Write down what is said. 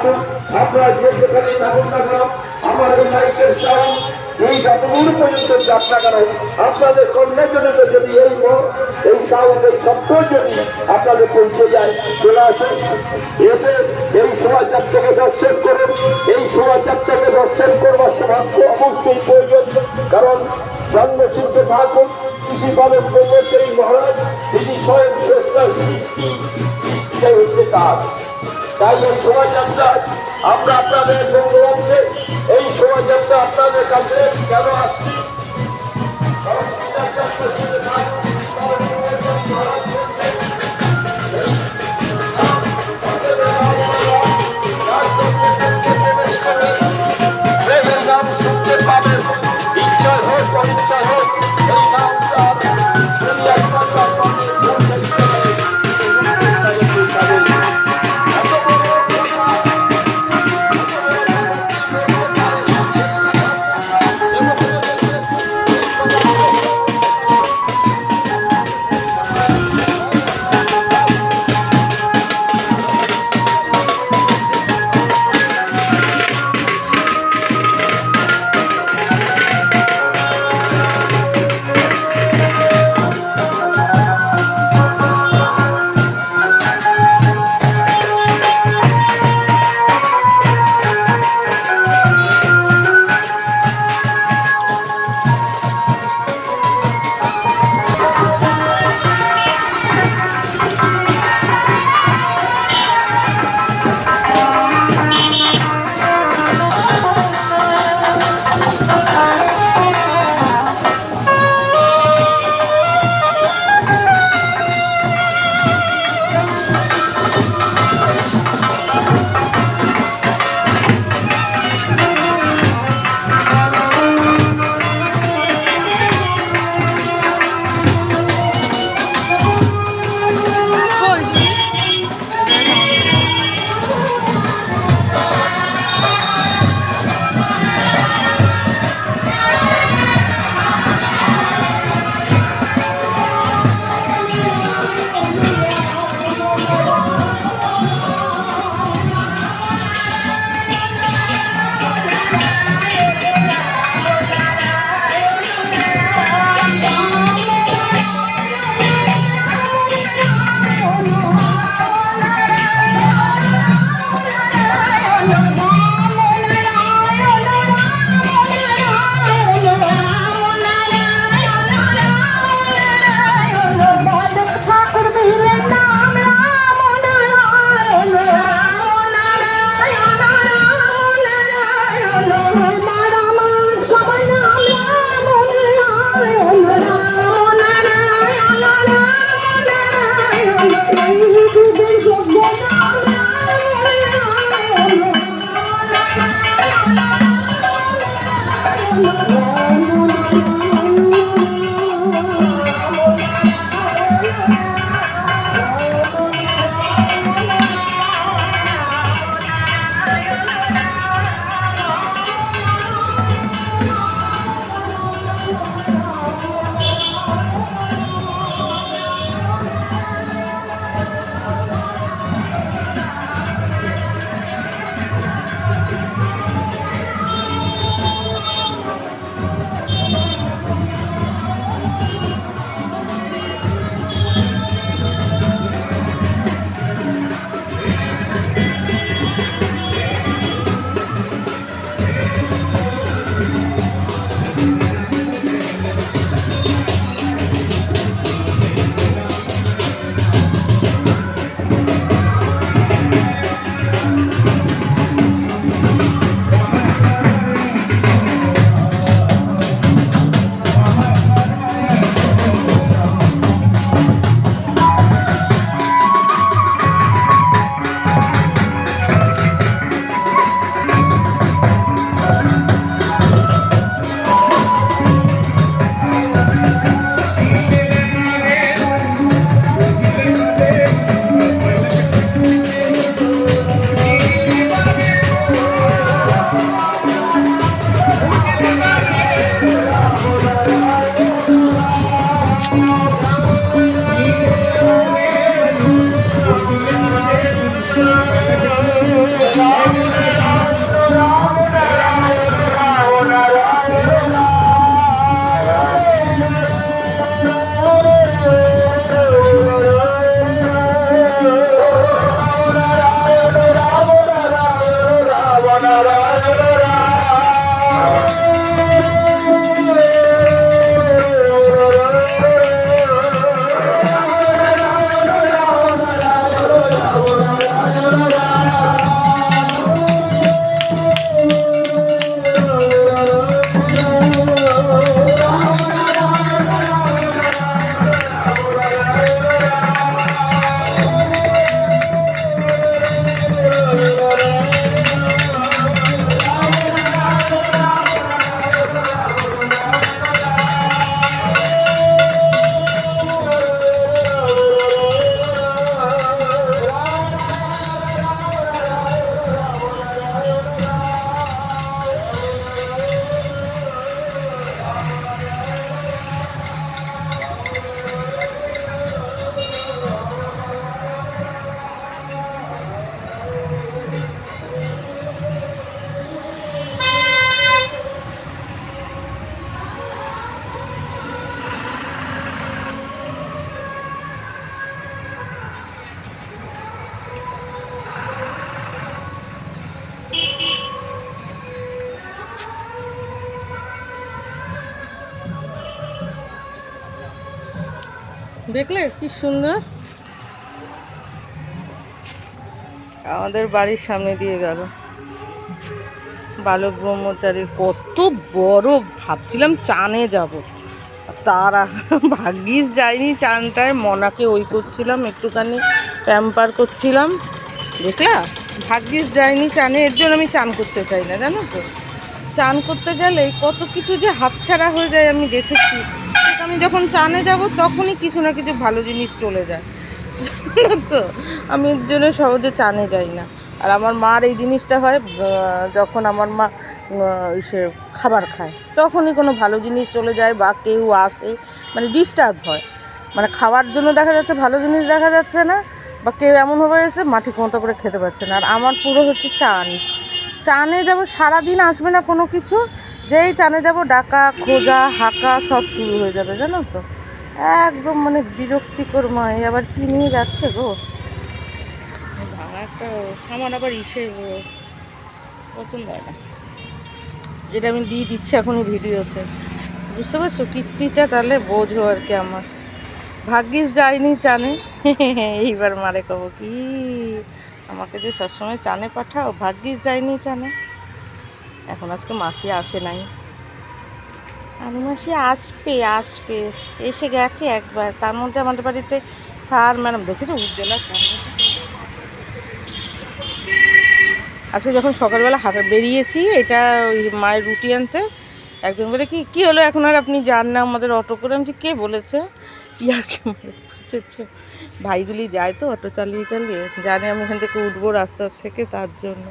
আসুন আপনারা যে যেখানে থাকুন না কেন, আমার এই মাইকের সাউন্ড এই যতদূর পর্যন্ত যাক না কেন আপনাদের কন্যাজনিত যদি এই এই সাউন্ড এই শব্দ যদি আপনাদের পৌঁছে যায়, চলে আসুন। এসে এই শোভাযাত্রাকে দর্শন করুন। এই শোভাযাত্রাকে দর্শন করবার সৌভাগ্য অবশ্যই প্রয়োজন, কারণ জন্মসিদ্ধ ঠাকুর কৃষি পালন ব্রহ্মচারী মহারাজ তিনি স্বয়ং স্রষ্টার সৃষ্টি। সৃষ্টিটাই হচ্ছে তার। তাই এই শোভাযাত্রায় আমরা আপনাদের বন্ধুবান্ধে এই শোভাযাত্রা আপনাদের কাছে কেন আসছি? দেখলে কি সুন্দর? আমাদের বাড়ির সামনে দিয়ে গেল। বালক ব্রহ্মচারীর কত বড় ভাবছিলাম চানে যাব। তার ভাগ্যিস যাইনি চানটায়, মনাকে ওই করছিলাম, একটুখানি প্যাম্পার করছিলাম। দেখলা? ভাগ্যিস যাইনি চানে, এর জন্য আমি চান করতে চাই না, জানো তো? চান করতে গেলে কত কিছু যে হাতছাড়া হয়ে যায় আমি দেখেছি। আমি যখন চানে যাব, তখনই কিছু না কিছু ভালো জিনিস চলে যায়। তো? আমি এর জন্য সহজে চানে যাই না। আর আমার মার এই জিনিসটা হয় যখন আমার মা সে খাবার খায়, তখনই কোনো ভালো জিনিস চলে যায় বা কেউ আসে মানে ডিস্টার্ব হয়। মানে খাওয়ার জন্য দেখা যাচ্ছে ভালো জিনিস দেখা যাচ্ছে না, বা কেউ এমনভাবে এসে মাটি মতো করে খেতে পারছে না। আর আমার পুরো হচ্ছে চান। চানে যাব, সারাদিন আসবে না কোনো কিছু। যেই চানে যাব, ডাকা, খোঁজা, হাঁকা, সব শুরু হয়ে যাবে, জানো তো? একদম মানে বিরক্তিকর ময়। আবার কি নিয়ে যাচ্ছে গো? একটা আমার আবার ইসে পছন্দ হয় না। যেটা আমি দিয়ে দিচ্ছি এখনই ভিডিওতে। বুঝতে পারছ? কীর্তিটা তাহলে বোঝো আর কি আমার। ভাগ্যিস যায়নি চানে। এইবার মারে কব কি? আমাকে যে সবসময় চানে পাঠাও, ভাগ্যিস যায়নি চানে। এখন আজকে মাসি আসে নাই। আমি মাসি, আসবে আসবে। এসে গেছে একবার। তার মধ্যে আমাদের বাড়িতে স্যার, ম্যাডাম, দেখেছ উজ্জ্বলা? আজকে যখন সকালবেলা হাঁটা, বেরিয়েছি, এটা ওই মায়ের রুটি আনতে, একজন বলে, কি, কী হলো? এখন আর আপনি যান না আমাদের অটো করে? আমি কে বলেছে? ইয়ার্কি মারে, বুঝেছ? ভাইগুলি যায় তো, অটো চালিয়ে চালিয়ে, জানে আমি ওখান থেকে উঠবো রাস্তার থেকে, তার জন্য।